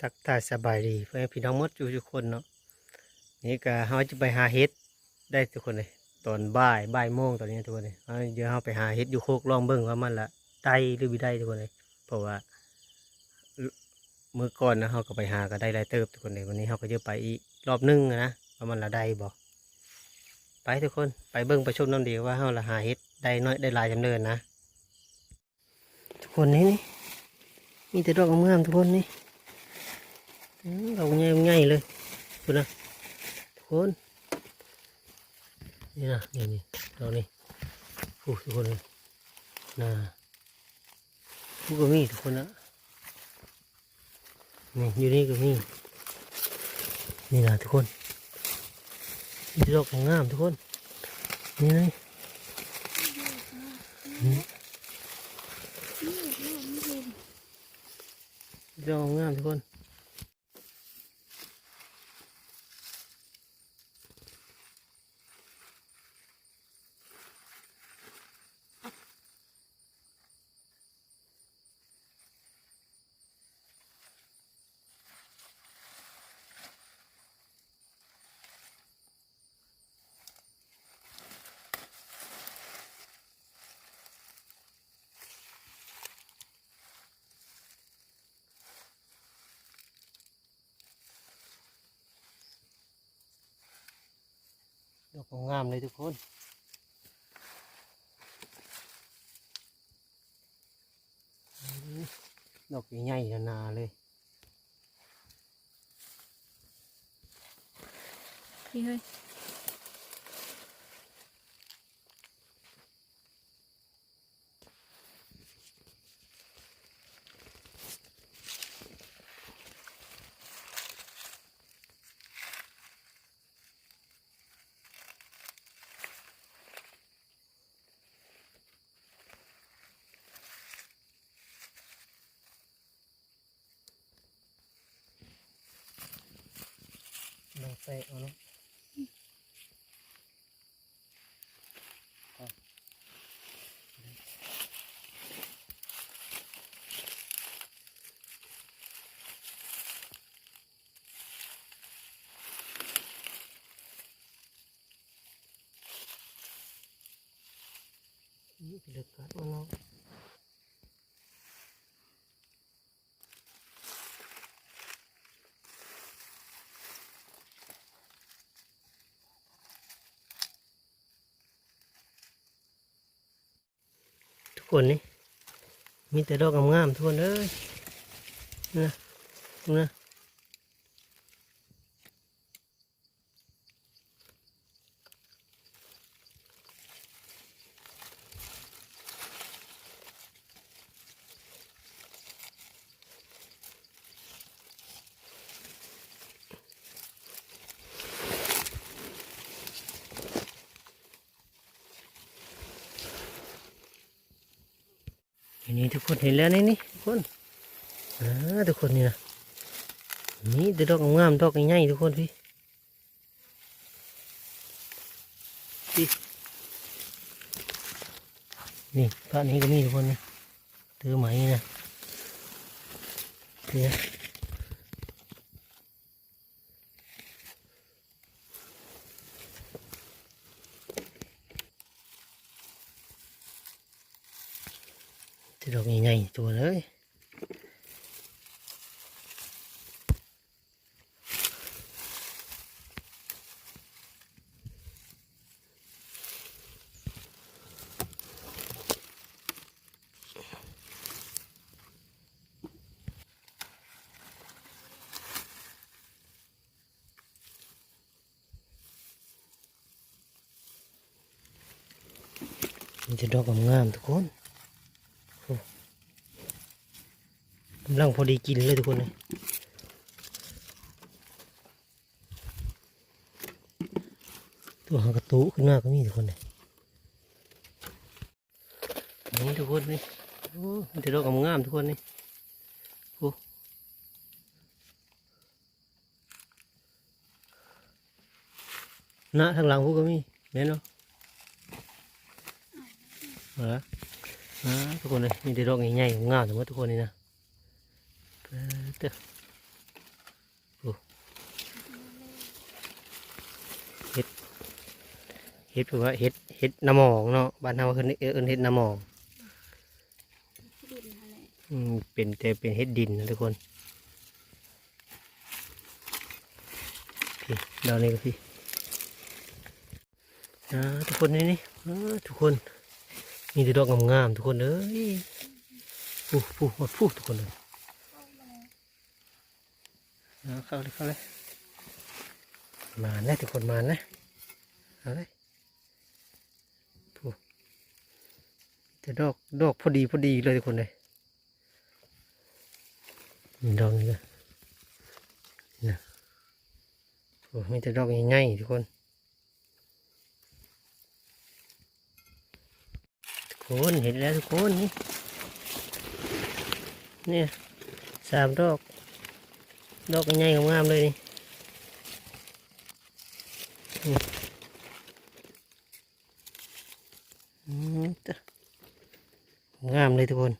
ทักทายสบายดีเพื่อนพี่น้องมดอยู่ทุกคนเนาะนี่ก็เราจะไปหาเห็ดได้ทุกคนเลยตอนบ่ายบ่ายโมงตอนนี้ทุกคนเลยเอาเดี๋ยวเราไปหาเห็ดอยู่โคกล่องเบิ่งว่ามันละได้หรือไม่ได้ทุกคนเลยเพราะว่าเมื่อก่อนนะเราก็ไปหาก็ได้หลายเติบทุกคนเลยวันนี้เราก็จะไปอีกรอบหนึงนะว่ามันละได้บ่ไปทุกคนไปเบิ่งไปชมน้ำดีว่าเราละหาเห็ดได้น้อยได้ลายจำเนินนะทุกคนนี่นี่ มีแต่ดอกงามๆทุกคนนี่อืมดอกง่ายๆเลยคุณนะทุกคนนี่นะนี่นี่ดอกนี่โอ้ทุกคนเลยนะทุกก็มีทุกคนนะนี่อยู่นี่ก็มีนี่นะทุกคนมีแต่ดอกงามๆทุกคนนี่นะนี่ ดอกงามทุกคน งามเลยทุกคนดอกใหญ่ๆหนาๆเลยพี่เฮ้ย ลองแตะเอาเนาะนี่เป็นเลือกกัดเอาเนาะ คนนี่มีแต่ดอกงามๆทุกคนเอ้ยนะนะ อันนี้ทุกคนเห็นแล้วนี่นี่ทุกคนอ่าทุกคนนี่นะนี่ดอกงามดอกง่ายทุกคนพี่พี่นี่พระนี้ก็มีทุกคนนะถือไหมนะถือ ดอกใหญ่ๆตัวเลยมันจะดอกงามๆทุกคนโอ้ กำลังพอดีกินเลยทุกคนเลยตัวหางกระตุขึ้นมาก็มีทุกคนเลยนี่ทุกคนนี่โอ้มันจะดอกงามทุกคนนี่โอ้หน้าทางหลังพวกก็มีเห็นเนาะเหรออทุกคนเลยมีแต่ดอกใหญ่ๆงามสมมติทุกคนนี่นะ เด้อโอ้เฮ็ดเฮ็ดแปลว่าเฮ็ดเฮ็ดน้ำหมองเนาะบ้านเฮาเอิ้นเอิ้นเฮ็ดน้ำหมองอืมเป็นแต่เป็นเฮ็ดดินนะทุกคนพี่ดอกนี้ก็พี่นะทุกคนนี่นี่ทุกคนมีแต่ดอกงามๆทุกคนเอ้ยฟูฟูหมดฟูทุกคนเลย เอาเข้าเลยเข้าเลยมานะทุกคนมานะเอาเลยฟูแต่ดอกดอกพอดีพอดีเลยทุกคนเลยมีดอกนี้ก็นะโอ้มีแต่ดอกง่ายๆทุกคนทุกคนเห็นแล้วทุกคนนี่เนี่ยสามดอก ดอกง่ายงามเลยนี่งามเลยทุกคน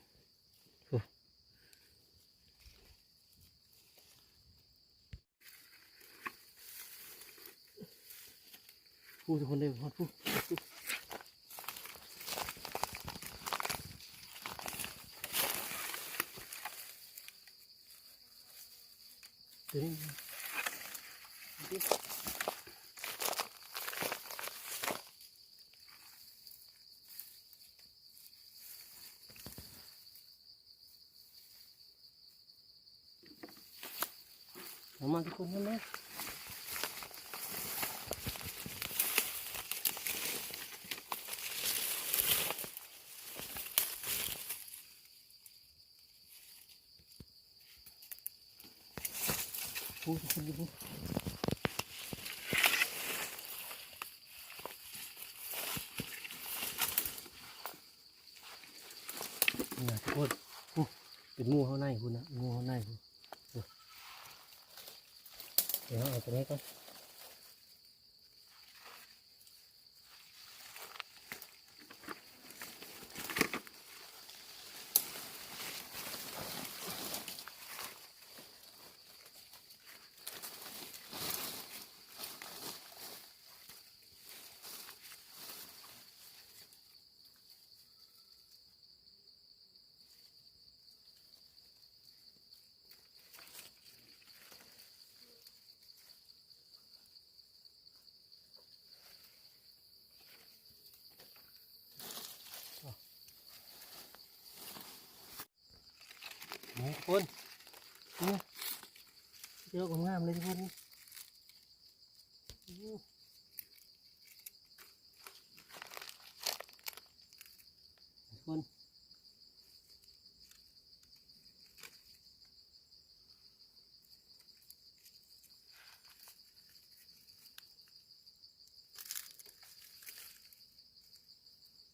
พูดทุกคนเลยพูดพูดเดี๋ยวนี้เอามาทุกคนมาเลยพูดทุกคนพูนะทุกคนเป็นงูเข้าในคุณนะงูเข้าในคุณเดี๋ยวเอาตรงนี้ก่อน คนนี่เยอะงามเลยทุกคนนี่อู้ทุกคน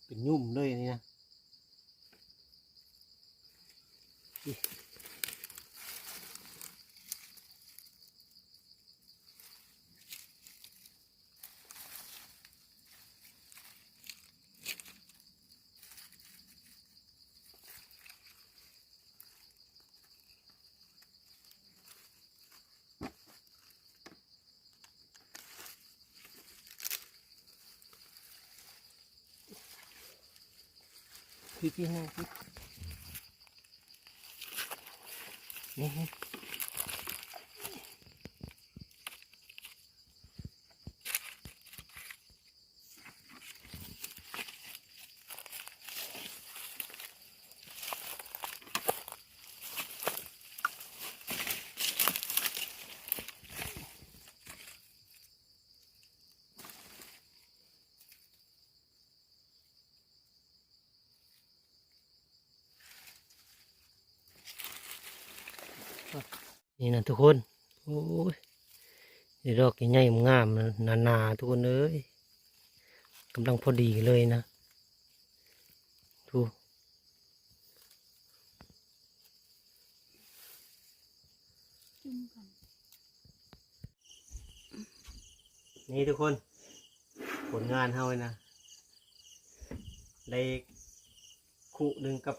เป็นยุ่มเลยนนี่นะ พี่พี่ให้พี่นี่ นี่นะทุกคน โอ้ยนี่ดอกใหญ่ๆงามนะหนาทุกคนเอ้ยกำลังพอดีเลยนะดูนี่ทุกคน ผลงานเฮาเลยนะ ได้คู่หนึ่งกับ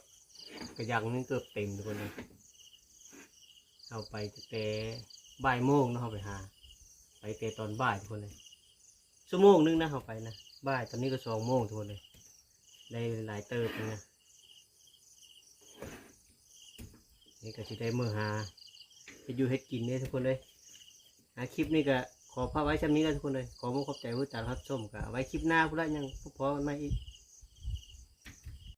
กระยังหนึงเกือบเต็มทุกคนเลย เอาไปแต่บ่ายโมงเนาะเอาไปหา ไปแต่ตอนบ่ายทุกคนเลยชั่วโมงนึงนะเอาไปนะบ่ายตอนนี้ก็สองโมงทุกคนเลย ได้หลายเติบนะนี่ก็จะได้เมื่อหาไปอยู่เฮ็ดกินเนี่ยทุกคนเลยหาคลิปนี้ก็ขอพาไว้ชั้นนี้แล้วทุกคนเลย ขอมุขขอบใจผู้จัดรับชมกับไว้คลิปหน้าพูดละยังพอกันมาอีก